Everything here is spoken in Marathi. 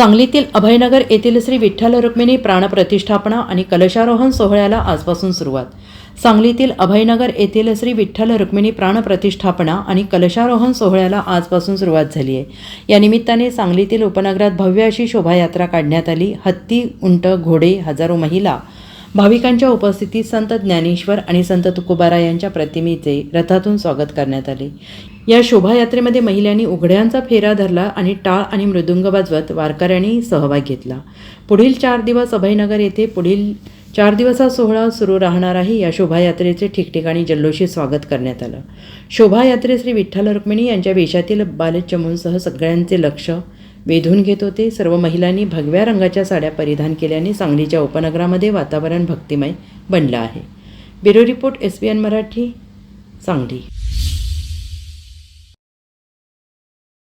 सांगलीतील अभयनगर येथील श्री विठ्ठल रुक्मिणी प्राणप्रतिष्ठापना आणि कलशारोहण सोहळ्याला आजपासून सुरुवात. सांगलीतील अभयनगर येथील श्री विठ्ठल रुक्मिणी प्राणप्रतिष्ठापना आणि कलशारोहण सोहळ्याला आजपासून सुरुवात झाली आहे. या निमित्ताने सांगलीतील उपनगरात भव्य अशी शोभायात्रा काढण्यात आली. हत्ती उंट घोडे हजारो महिला भाविकांच्या उपस्थितीत संत ज्ञानेश्वर आणि संत तुकोबारा यांच्या प्रतिमेचे रथातून स्वागत करण्यात आले. या शोभायात्रेमध्ये महिलांनी उघड्यांचा फेरा धरला आणि टाळ आणि मृदुंग वाजवत वारकऱ्यांनी सहभाग घेतला. पुढील चार दिवस अभयनगर येथे पुढील चार दिवस हा सोहळा सुरू राहणार आहे या शोभायात्रेचे ठिकठिकाणी जल्लोषी स्वागत करण्यात आलं. शोभायात्रे श्री विठ्ठल रुक्मिणी यांच्या वेशातील बालचमूंसह सगळ्यांचे लक्ष वेधून घेत होते. सर्व महिलांनी भगव्या रंगाच्या साड्या परिधान केल्याने सांगलीच्या उपनगरामध्ये वातावरण भक्तिमय बनलं आहे. Bureau report S B N Marathi Sangli.